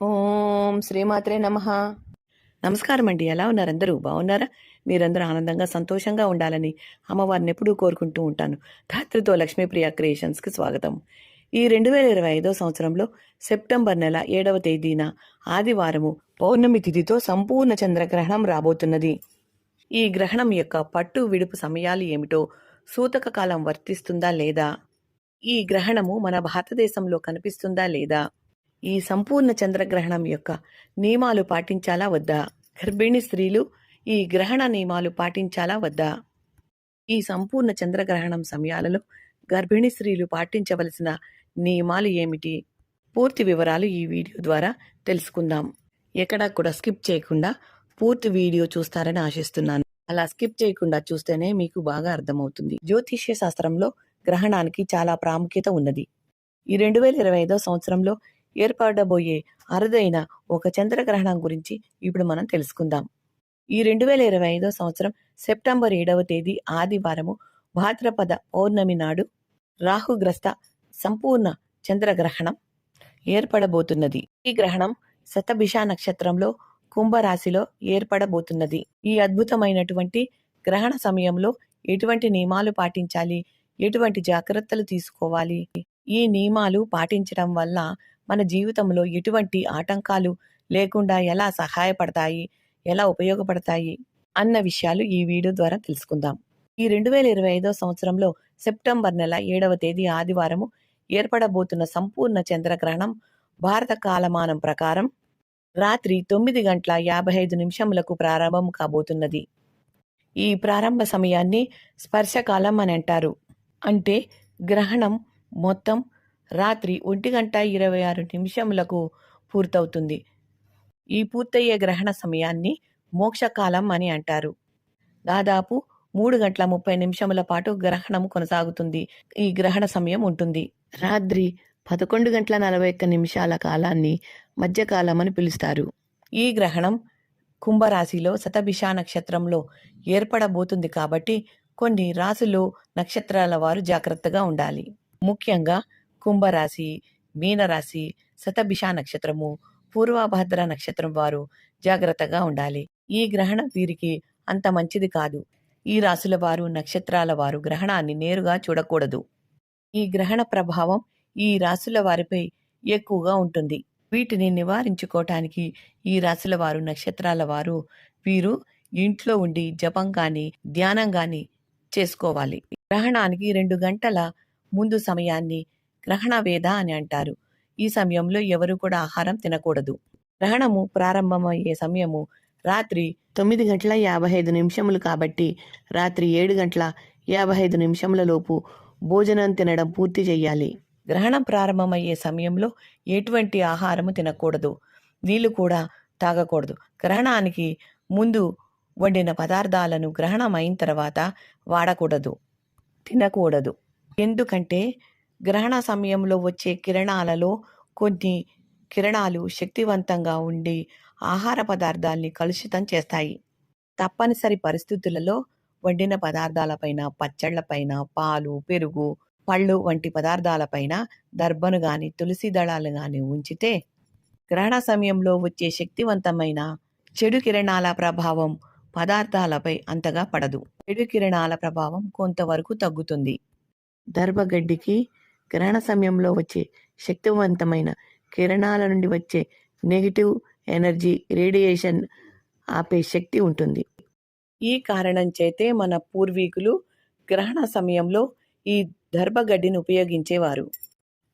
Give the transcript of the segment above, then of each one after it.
ఓం శ్రీమాత్రే నమ. నమస్కారం అండి ఎలా ఉన్నారు అందరూ? బాగున్నారా? మీరందరూ ఆనందంగా సంతోషంగా ఉండాలని అమ్మవారిని ఎప్పుడూ కోరుకుంటూ ఉంటాను. ధాత్రితో లక్ష్మీప్రియ క్రియేషన్స్కి స్వాగతం. ఈ రెండు వేల ఇరవై ఐదో సంవత్సరంలో సెప్టెంబర్ నెల ఏడవ తేదీన ఆదివారము పౌర్ణమి తిథితో సంపూర్ణ చంద్రగ్రహణం రాబోతున్నది. ఈ గ్రహణం యొక్క పట్టు విడుపు సమయాలు ఏమిటో సూతక కాలం వర్తిస్తుందా లేదా? ఈ గ్రహణము మన భారతదేశంలో కనిపిస్తుందా లేదా? ఈ సంపూర్ణ చంద్రగ్రహణం యొక్క నియమాలు పాటించాలా వద్దా? గర్భిణీ స్త్రీలు ఈ గ్రహణ నియమాలు పాటించాలా వద్దా? ఈ సంపూర్ణ చంద్రగ్రహణం సమయాలలో గర్భిణీ స్త్రీలు పాటించవలసిన నియమాలు ఏమిటి? పూర్తి వివరాలు ఈ వీడియో ద్వారా తెలుసుకుందాం. ఎక్కడా కూడా స్కిప్ చేయకుండా పూర్తి వీడియో చూస్తారని ఆశిస్తున్నాను. అలా స్కిప్ చేయకుండా చూస్తేనే మీకు బాగా అర్థమవుతుంది. జ్యోతిష్య శాస్త్రంలో గ్రహణానికి చాలా ప్రాముఖ్యత ఉన్నది. ఈ రెండు వేల ఇరవై ఐదో సంవత్సరంలో ఏర్పడబోయే అరుదైన ఒక చంద్రగ్రహణం గురించి ఇప్పుడు మనం తెలుసుకుందాం. ఈ రెండు వేల ఇరవై ఐదో సంవత్సరం సెప్టెంబర్ ఏడవ తేదీ ఆదివారము భాద్రపద పౌర్ణమి నాడు రాహుగ్రస్త సంపూర్ణ చంద్రగ్రహణం ఏర్పడబోతున్నది. ఈ గ్రహణం శతభిష నక్షత్రంలో కుంభరాశిలో ఏర్పడబోతున్నది. ఈ అద్భుతమైనటువంటి గ్రహణ సమయంలో ఎటువంటి నియమాలు పాటించాలి? ఎటువంటి జాగ్రత్తలు తీసుకోవాలి? ఈ నియమాలు పాటించడం వల్ల మన జీవితంలో ఎటువంటి ఆటంకాలు లేకుండా ఎలా సహాయపడతాయి ఎలా ఉపయోగపడతాయి అన్న విషయాలు ఈ వీడియో ద్వారా తెలుసుకుందాం. ఈ రెండు వేల ఇరవై ఐదో సంవత్సరంలో సెప్టెంబర్ నెల ఏడవ తేదీ ఆదివారము ఏర్పడబోతున్న సంపూర్ణ చంద్రగ్రహణం భారత కాలమానం ప్రకారం రాత్రి తొమ్మిది గంటల యాభై ఐదు నిమిషములకు ప్రారంభం కాబోతున్నది. ఈ ప్రారంభ సమయాన్ని స్పర్శకాలం అని అంటారు. అంటే గ్రహణం మొత్తం రాత్రి ఒంటి గంట ఇరవై ఆరు నిమిషములకు పూర్తవుతుంది. ఈ పూర్తయ్యే గ్రహణ సమయాన్ని మోక్షకాలం అని అంటారు. దాదాపు మూడు గంటల ముప్పై నిమిషముల పాటు గ్రహణం కొనసాగుతుంది. ఈ గ్రహణ సమయం ఉంటుంది. రాత్రి పదకొండు గంటల నలభై ఒక్క నిమిషాల కాలాన్ని మధ్యకాలం అని పిలుస్తారు. ఈ గ్రహణం కుంభరాశిలో శతభిష నక్షత్రంలో ఏర్పడబోతుంది కాబట్టి కొన్ని రాశులు నక్షత్రాల వారు జాగ్రత్తగా ఉండాలి. ముఖ్యంగా కుంభరాశి మీనరాశి శతభిష నక్షత్రము పూర్వభద్ర నక్షత్రం వారు జాగ్రత్తగా ఉండాలి. ఈ గ్రహణం వీరికి అంత మంచిది కాదు. ఈ రాశుల వారు నక్షత్రాల వారు గ్రహణాన్ని నేరుగా చూడకూడదు. ఈ గ్రహణ ప్రభావం ఈ రాశుల వారిపై ఎక్కువగా ఉంటుంది. వీటిని నివారించుకోవటానికి ఈ రాశుల వారు నక్షత్రాల వారు వీరు ఇంట్లో ఉండి జపం కానీ ధ్యానం కానీ చేసుకోవాలి. గ్రహణానికి రెండు గంటల ముందు సమయాన్ని గ్రహణ వేద అని అంటారు. ఈ సమయంలో ఎవరు కూడా ఆహారం తినకూడదు. గ్రహణము ప్రారంభమయ్యే సమయము రాత్రి తొమ్మిది గంటల యాభై ఐదు నిమిషములు కాబట్టి రాత్రి ఏడు గంటల యాభై ఐదు నిమిషముల లోపు భోజనం తినడం పూర్తి చేయాలి. గ్రహణం ప్రారంభమయ్యే సమయంలో ఎటువంటి ఆహారము తినకూడదు. నీళ్ళు కూడా తాగకూడదు. గ్రహణానికి ముందు వండిన పదార్థాలను గ్రహణం అయిన తర్వాత వాడకూడదు. తినకూడదు. ఎందుకంటే గ్రహణ సమయంలో వచ్చే కిరణాలలో కొన్ని కిరణాలు శక్తివంతంగా ఉండి ఆహార పదార్థాల్ని కలుషితం చేస్తాయి. తప్పనిసరి పరిస్థితులలో వండిన పదార్థాలపైన పచ్చళ్ళపైన పాలు పెరుగు పళ్ళు వంటి పదార్థాలపైన దర్భను గాని తులసి దళాలు గాని ఉంచితే గ్రహణ సమయంలో వచ్చే శక్తివంతమైన చెడు కిరణాల ప్రభావం పదార్థాలపై అంతగా పడదు. చెడు కిరణాల ప్రభావం కొంతవరకు తగ్గుతుంది. దర్భగడ్డికి గ్రహణ సమయంలో వచ్చే శక్తివంతమైన కిరణాల నుండి వచ్చే నెగిటివ్ ఎనర్జీ రేడియేషన్ ఆపే శక్తి ఉంటుంది. ఈ కారణం చేతే మన పూర్వీకులు గ్రహణ సమయంలో ఈ దర్భగడ్డిని ఉపయోగించేవారు.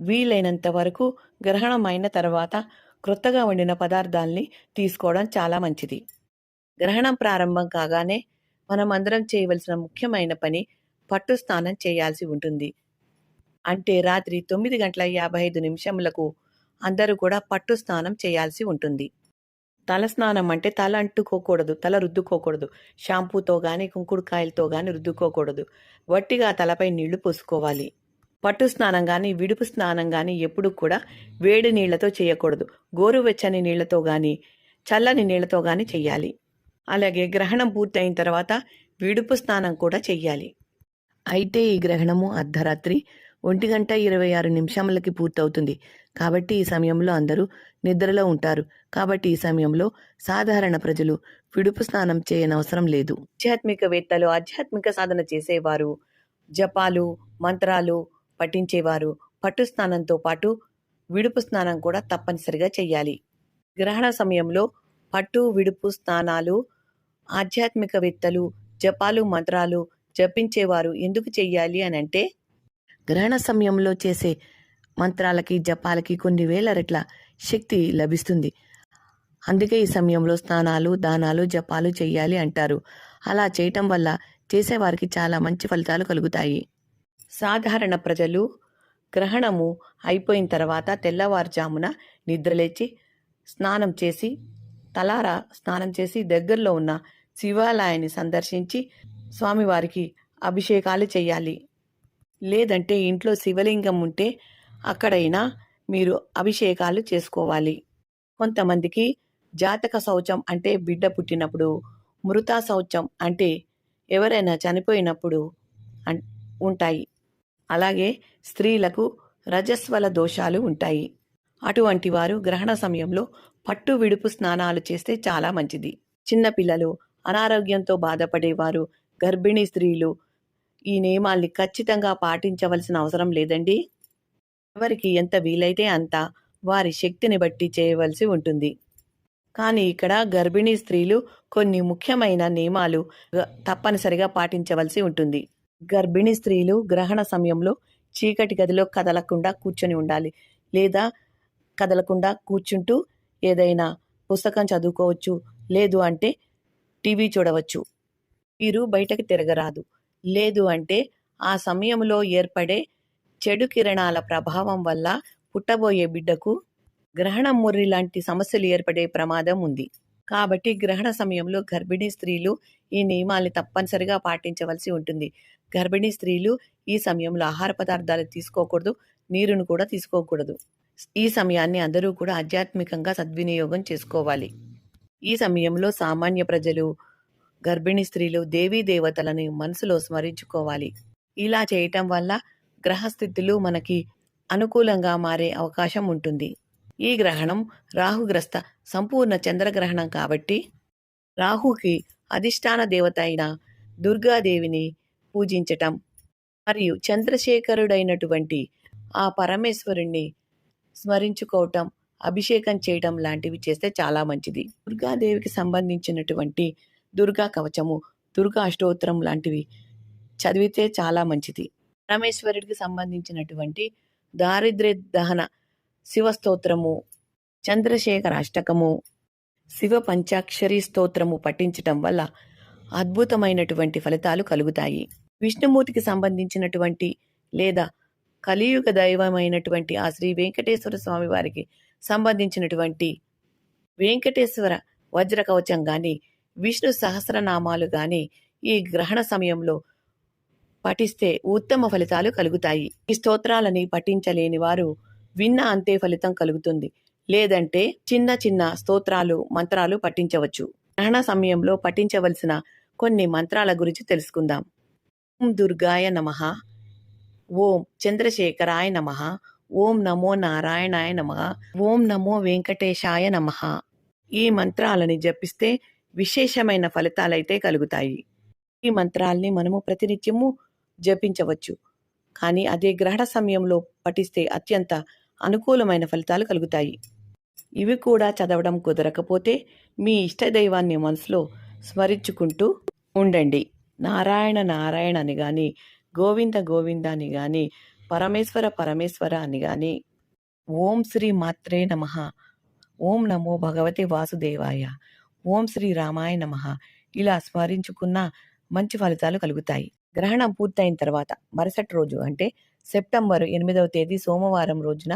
వీలైనంత వరకు గ్రహణం అయిన తర్వాత క్రొత్తగా వండిన పదార్థాల్ని తీసుకోవడం చాలా మంచిది. గ్రహణం ప్రారంభం కాగానే మనం అందరం చేయవలసిన ముఖ్యమైన పని పట్టు స్నానం చేయాల్సి ఉంటుంది. అంటే రాత్రి తొమ్మిది గంటల యాభై ఐదు నిమిషములకు అందరూ కూడా పట్టు స్నానం చేయాల్సి ఉంటుంది. తల స్నానం అంటే తల అంటుకోకూడదు తల రుద్దుకోకూడదు. షాంపూతో కానీ కుంకుడుకాయలతో కానీ రుద్దుకోకూడదు. వట్టిగా తలపై నీళ్ళు పోసుకోవాలి. పట్టు స్నానం కానీ విడుపు స్నానం కానీ ఎప్పుడు కూడా వేడి నీళ్ళతో చేయకూడదు. గోరువెచ్చని నీళ్ళతో కానీ చల్లని నీళ్ళతో కానీ చెయ్యాలి అలాగే గ్రహణం పూర్తయిన తర్వాత విడుపు స్నానం కూడా చెయ్యాలి అయితే ఈ గ్రహణము అర్ధరాత్రి ఒంటి గంట ఇరవై ఆరు నిమిషములకి పూర్తవుతుంది. కాబట్టి ఈ సమయంలో అందరూ నిద్రలో ఉంటారు. కాబట్టి ఈ సమయంలో సాధారణ ప్రజలు విడుపు స్నానం చేయనవసరం లేదు. ఆధ్యాత్మికవేత్తలు ఆధ్యాత్మిక సాధన చేసేవారు. జపాలు మంత్రాలు పఠించేవారు. పట్టు స్నానంతో పాటు విడుపు స్నానం కూడా తప్పనిసరిగా చేయాలి. గ్రహణ సమయంలో పట్టు విడుపు స్నానాలు ఆధ్యాత్మికవేత్తలు జపాలు మంత్రాలు జపించేవారు ఎందుకు చెయ్యాలి అని అంటే గ్రహణ సమయంలో చేసే మంత్రాలకి జపాలకి కొన్ని వేల రెట్ల శక్తి లభిస్తుంది. అందుకే ఈ సమయంలో స్నానాలు దానాలు జపాలు చేయాలి అంటారు. అలా చేయటం వల్ల చేసేవారికి చాలా మంచి ఫలితాలు కలుగుతాయి. సాధారణ ప్రజలు గ్రహణము అయిపోయిన తర్వాత తెల్లవారుజామున నిద్రలేచి స్నానం చేసి తలారా స్నానం చేసి దగ్గరలో ఉన్న శివాలయాన్ని సందర్శించి స్వామివారికి అభిషేకాలు చేయాలి లేదంటే ఇంట్లో శివలింగం ఉంటే అక్కడైనా మీరు అభిషేకాలు చేసుకోవాలి. కొంతమందికి జాతక శౌచం అంటే బిడ్డ పుట్టినప్పుడు మృతా శౌచం అంటే ఎవరైనా చనిపోయినప్పుడు అన్- ఉంటాయి. అలాగే స్త్రీలకు రజస్వల దోషాలు ఉంటాయి. అటువంటి వారు గ్రహణ సమయంలో పట్టు విడుపు స్నానాలు చేస్తే చాలా మంచిది. చిన్నపిల్లలు అనారోగ్యంతో బాధపడేవారు గర్భిణీ స్త్రీలు ఈ నియమాల్ని ఖచ్చితంగా పాటించవలసిన అవసరం లేదండి. ఎవరికి ఎంత వీలైతే అంత వారి శక్తిని బట్టి చేయవలసి ఉంటుంది. కానీ ఇక్కడ గర్భిణీ స్త్రీలు కొన్ని ముఖ్యమైన నియమాలు తప్పనిసరిగా పాటించవలసి ఉంటుంది. గర్భిణీ స్త్రీలు గ్రహణ సమయంలో చీకటి గదిలో కదలకుండా కూర్చొని ఉండాలి. లేదా కదలకుండా కూర్చుంటూ ఏదైనా పుస్తకం చదువుకోవచ్చు. లేదు అంటే టీవీ చూడవచ్చు. వీరు బయటకు తిరగరాదు. లేదు అంటే ఆ సమయంలో ఏర్పడే చెడు కిరణాల ప్రభావం వల్ల పుట్టబోయే బిడ్డకు గ్రహణం ముర్రి లాంటి సమస్యలు ఏర్పడే ప్రమాదం ఉంది. కాబట్టి గ్రహణ సమయంలో గర్భిణీ స్త్రీలు ఈ నియమాల్ని తప్పనిసరిగా పాటించవలసి ఉంటుంది. గర్భిణీ స్త్రీలు ఈ సమయంలో ఆహార పదార్థాలు తీసుకోకూడదు నీరును కూడా తీసుకోకూడదు. ఈ సమయాన్ని అందరూ కూడా ఆధ్యాత్మికంగా సద్వినియోగం చేసుకోవాలి. ఈ సమయంలో సామాన్య ప్రజలు గర్భిణీ స్త్రీలు దేవీ దేవతలని మనసులో స్మరించుకోవాలి. ఇలా చేయటం వల్ల గ్రహస్థితులు మనకి అనుకూలంగా మారే అవకాశం ఉంటుంది. ఈ గ్రహణం రాహుగ్రస్త సంపూర్ణ చంద్రగ్రహణం కాబట్టి రాహుకి అధిష్టాన దేవత అయిన దుర్గాదేవిని పూజించటం మరియు చంద్రశేఖరుడైనటువంటి ఆ పరమేశ్వరుణ్ణి స్మరించుకోవటం అభిషేకం చేయటం లాంటివి చేస్తే చాలా మంచిది. దుర్గాదేవికి సంబంధించినటువంటి దుర్గా కవచము దుర్గా అష్టోత్తరం లాంటివి చదివితే చాలా మంచిది. పరమేశ్వరుడికి సంబంధించినటువంటి దారిద్ర్య దహన శివస్తోత్రము చంద్రశేఖర అష్టకము శివ పంచాక్షరి స్తోత్రము పఠించటం వల్ల అద్భుతమైనటువంటి ఫలితాలు కలుగుతాయి. విష్ణుమూర్తికి సంబంధించినటువంటి లేదా కలియుగ దైవమైనటువంటి ఆ శ్రీ వెంకటేశ్వర స్వామి వారికి సంబంధించినటువంటి వెంకటేశ్వర వజ్ర కవచం కానీ విష్ణు సహస్రనామాలు కానీ ఈ గ్రహణ సమయంలో పఠిస్తే ఉత్తమ ఫలితాలు కలుగుతాయి. ఈ స్తోత్రాలని పఠించలేని వారు విన్న అంతే ఫలితం కలుగుతుంది. లేదంటే చిన్న చిన్న స్తోత్రాలు మంత్రాలు పఠించవచ్చు. గ్రహణ సమయంలో పఠించవలసిన కొన్ని మంత్రాల గురించి తెలుసుకుందాం. ఓం దుర్గాయ నమః. ఓం చంద్రశేఖరాయ నమః. ఓం నమో నారాయణాయ నమః. ఓం నమో వెంకటేశాయ నమః. ఈ మంత్రాలని జపిస్తే విశేషమైన ఫలితాలైతే కలుగుతాయి. ఈ మంత్రాల్ని మనము ప్రతినిత్యము జపించవచ్చు. కానీ అదే గ్రహణ సమయంలో పఠిస్తే అత్యంత అనుకూలమైన ఫలితాలు కలుగుతాయి. ఇవి కూడా చదవడం కుదరకపోతే మీ ఇష్టదైవాన్ని మనసులో స్మరించుకుంటూ ఉండండి. నారాయణ నారాయణ అని కానీ గోవింద గోవింద అని కానీ పరమేశ్వర పరమేశ్వర అని కానీ ఓం శ్రీ మాత్రే నమ. ఓం నమో భగవతి వాసుదేవాయ. ఓం శ్రీ రామాయ నమ. ఇలా స్మరించుకున్న మంచి ఫలితాలు కలుగుతాయి. గ్రహణం పూర్తయిన తర్వాత మరుసటి రోజు అంటే సెప్టెంబర్ ఎనిమిదవ తేదీ సోమవారం రోజున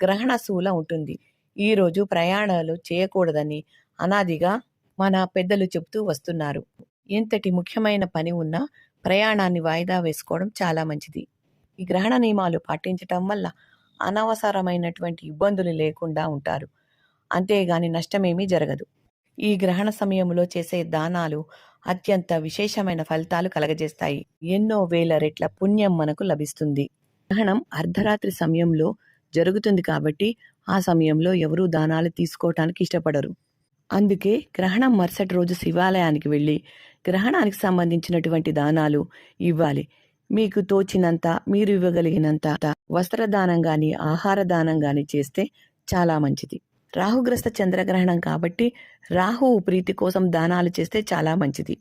గ్రహణ శూల ఉంటుంది. ఈ రోజు ప్రయాణాలు చేయకూడదని అనాదిగా మన పెద్దలు చెబుతూ వస్తున్నారు. ఎంతటి ముఖ్యమైన పని ఉన్నా ప్రయాణాన్ని వాయిదా వేసుకోవడం చాలా మంచిది. ఈ గ్రహణ నియమాలు పాటించటం వల్ల అనవసరమైనటువంటి ఇబ్బందులు లేకుండా ఉంటారు. అంతేగాని నష్టమేమీ జరగదు. ఈ గ్రహణ సమయంలో చేసే దానాలు అత్యంత విశేషమైన ఫలితాలు కలగజేస్తాయి. ఎన్నో వేల రెట్ల పుణ్యం మనకు లభిస్తుంది. గ్రహణం అర్ధరాత్రి సమయంలో జరుగుతుంది కాబట్టి ఆ సమయంలో ఎవరూ దానాలు తీసుకోవటానికి ఇష్టపడరు. అందుకే గ్రహణం మరుసటి రోజు శివాలయానికి వెళ్ళి గ్రహణానికి సంబంధించినటువంటి దానాలు ఇవ్వాలి. మీకు తోచినంత మీరు ఇవ్వగలిగినంత వస్త్రదానం కానీ ఆహార దానం కానీ చేస్తే చాలా మంచిది. రాహుగ్రస్త చంద్రగ్రహణం కాబట్టి రాహువు ప్రీతి కోసం దానాలు చేస్తే చాలా మంచిది.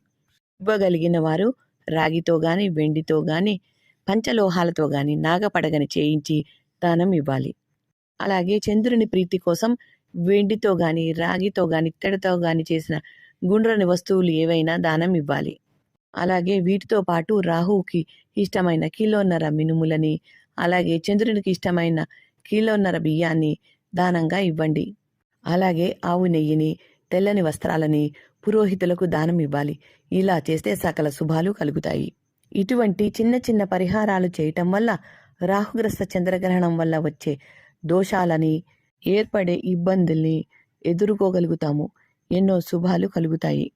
ఇవ్వగలిగిన వారు రాగితో గాని వెండితో గాని పంచలోహాలతో గాని నాగపడగని చేయించి దానం ఇవ్వాలి. అలాగే చంద్రుని ప్రీతి కోసం వెండితో గాని రాగితో గాని ఇత్తడితో గాని చేసిన గుండ్రని వస్తువులు ఏవైనా దానం ఇవ్వాలి. అలాగే వీటితో పాటు రాహువుకి ఇష్టమైన కిలోన్నర మినుములని అలాగే చంద్రునికి ఇష్టమైన కిలోన్నర బియ్యాన్ని దానంగా ఇవ్వండి. అలాగే ఆవు నెయ్యిని తెల్లని వస్త్రాలని పురోహితులకు దానం ఇవ్వాలి. ఇలా చేస్తే సకల శుభాలు కలుగుతాయి. ఇటువంటి చిన్న చిన్న పరిహారాలు చేయటం వల్ల రాహుగ్రస్త చంద్రగ్రహణం వల్ల వచ్చే దోషాలని ఏర్పడే ఇబ్బందుల్ని ఎదుర్కోగలుగుతాము. ఎన్నో శుభాలు కలుగుతాయి.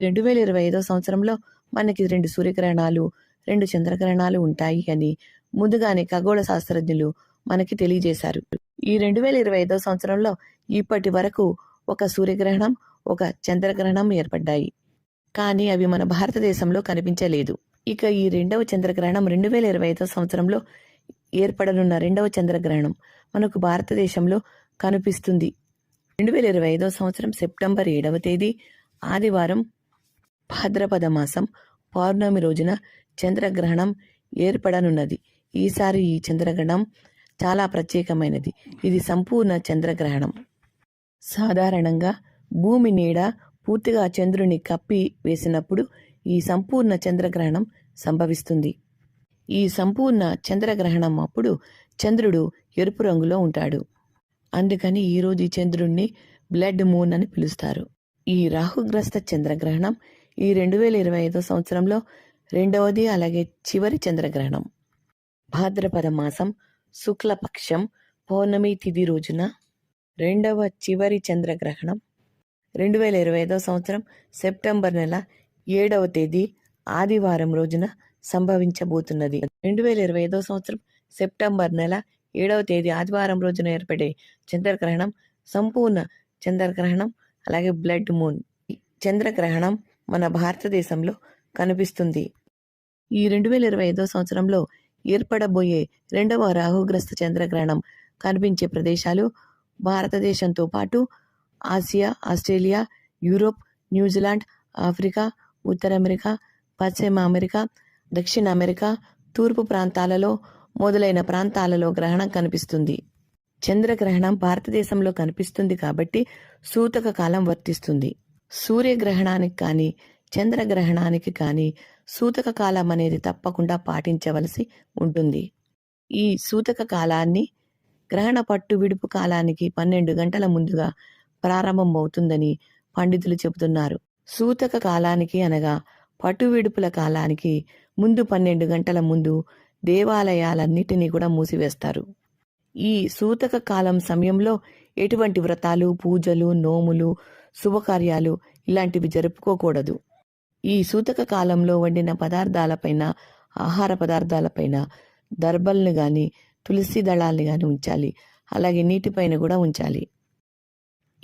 రెండు వేల ఇరవై ఐదో సంవత్సరంలో మనకి రెండు సూర్యగ్రహణాలు రెండు చంద్రగ్రహణాలు ఉంటాయి అని ముందుగానే ఖగోళ శాస్త్రజ్ఞులు మనకి తెలియజేశారు. ఈ రెండు వేల ఇరవై ఐదో సంవత్సరంలో ఇప్పటి వరకు ఒక సూర్యగ్రహణం ఒక చంద్రగ్రహణం ఏర్పడ్డాయి. కానీ అవి మన భారతదేశంలో కనిపించలేదు. ఇక ఈ రెండవ చంద్రగ్రహణం రెండు వేల ఇరవై ఐదో సంవత్సరంలో ఏర్పడనున్న రెండవ చంద్రగ్రహణం మనకు భారతదేశంలో కనిపిస్తుంది. రెండు వేల ఇరవై ఐదో సంవత్సరం సెప్టెంబర్ ఏడవ తేదీ ఆదివారం భాద్రపద మాసం పౌర్ణమి రోజున చంద్రగ్రహణం ఏర్పడనున్నది. ఈసారి ఈ చంద్రగ్రహణం చాలా ప్రత్యేకమైనది. ఇది సంపూర్ణ చంద్రగ్రహణం. సాధారణంగా భూమి నీడ పూర్తిగా చంద్రుని కప్పి వేసినప్పుడు ఈ సంపూర్ణ చంద్రగ్రహణం సంభవిస్తుంది. ఈ సంపూర్ణ చంద్రగ్రహణం అప్పుడు చంద్రుడు ఎరుపు రంగులో ఉంటాడు. అందుకని ఈరోజు ఈ చంద్రుణ్ణి బ్లడ్ మూన్ అని పిలుస్తారు. ఈ రాహుగ్రస్త చంద్రగ్రహణం ఈ రెండు వేల ఇరవై ఐదో సంవత్సరంలో రెండవది అలాగే చివరి చంద్రగ్రహణం. భాద్రపద మాసం శుక్లపక్షం పౌర్ణమి తిథి రోజున రెండవ చివరి చంద్రగ్రహణం రెండు వేల ఇరవై ఐదవ సంవత్సరం సెప్టెంబర్ నెల ఏడవ తేదీ ఆదివారం రోజున సంభవించబోతున్నది. రెండు వేల ఇరవై ఐదవ సంవత్సరం సెప్టెంబర్ నెల ఏడవ తేదీ ఆదివారం రోజున ఏర్పడే చంద్రగ్రహణం సంపూర్ణ చంద్రగ్రహణం అలాగే బ్లడ్ మూన్ చంద్రగ్రహణం మన భారతదేశంలో కనిపిస్తుంది. ఈ రెండు వేల ఇరవై ఐదో సంవత్సరంలో ఏర్పడబోయే రెండవ రాహుగ్రస్త చంద్రగ్రహణం కనిపించే ప్రదేశాలు భారతదేశంతో పాటు Asia Australia Europe New Zealand Africa ఉత్తర అమెరికా పశ్చిమ అమెరికా దక్షిణ అమెరికా తూర్పు ప్రాంతాలలో మొదలైన ప్రాంతాలలో గ్రహణం కనిపిస్తుంది. చంద్రగ్రహణం భారతదేశంలో కనిపిస్తుంది కాబట్టి సూతక కాలం వర్తిస్తుంది. సూర్యగ్రహణానికి కానీ చంద్రగ్రహణానికి కానీ సూతక కాలం అనేది తప్పకుండా పాటించవలసి ఉంటుంది. ఈ సూతక కాలాన్ని గ్రహణ పట్టు విడుపు కాలానికి పన్నెండు గంటల ముందుగా ప్రారంభమవుతుందని పండితులు చెబుతున్నారు. సూతక కాలానికి అనగా పట్టు విడుపుల కాలానికి ముందు పన్నెండు గంటల ముందు దేవాలయాలన్నిటినీ కూడా మూసివేస్తారు. ఈ సూతక కాలం సమయంలో ఎటువంటి వ్రతాలు పూజలు నోములు శుభకార్యాలు ఇలాంటివి జరుపుకోకూడదు. ఈ సూతక కాలంలో వండిన పదార్థాలపైన ఆహార పదార్థాలపైన దర్బల్ని గాని తులసి దళాల్ని గాని ఉంచాలి. అలాగే నీటిపైన కూడా ఉంచాలి.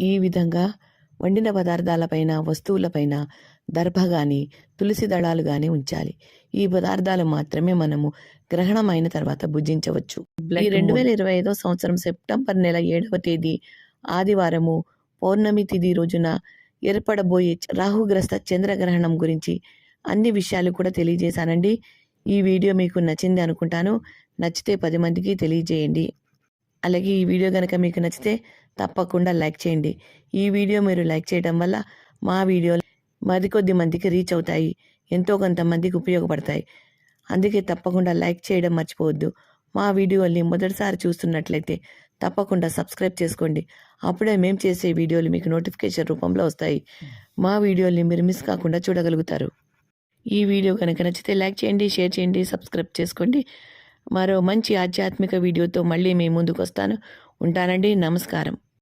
ఈ విధంగా వండిన పదార్థాలపైన వస్తువులపైన దర్భ గాని తులసి దళాలు గాని ఉంచాలి. ఈ పదార్థాలు మాత్రమే మనము గ్రహణం అయిన తర్వాత భుజించవచ్చు. ఈ రెండు వేల ఇరవై ఐదో సంవత్సరం సెప్టెంబర్ నెల ఏడవ తేదీ ఆదివారము పౌర్ణమి తిథి రోజున ఏర్పడబోయే రాహుగ్రస్త చంద్రగ్రహణం గురించి అన్ని విషయాలు కూడా తెలియజేశానండి. ఈ వీడియో మీకు నచ్చింది అనుకుంటాను. నచ్చితే పది మందికి తెలియజేయండి. అలాగే ఈ వీడియో కనుక మీకు నచ్చితే తప్పకుండా లైక్ చేయండి. ఈ వీడియో మీరు లైక్ చేయడం వల్ల మా వీడియో మరికొద్ది మందికి రీచ్ అవుతాయి. ఎంతో కొంతమందికి ఉపయోగపడతాయి. అందుకే తప్పకుండా లైక్ చేయడం మర్చిపోవద్దు. మా వీడియోల్ని మొదటిసారి చూస్తున్నట్లయితే తప్పకుండా సబ్స్క్రైబ్ చేసుకోండి. అప్పుడే మేము చేసే వీడియోలు మీకు నోటిఫికేషన్ రూపంలో వస్తాయి. మా వీడియోల్ని మీరు మిస్ కాకుండా చూడగలుగుతారు. ఈ వీడియో కనుక నచ్చితే లైక్ చేయండి షేర్ చేయండి సబ్స్క్రైబ్ చేసుకోండి. మరో మంచి ఆధ్యాత్మిక వీడియోతో మళ్ళీ మీ ముందుకు వస్తాను ఉంటానండి. నమస్కారం.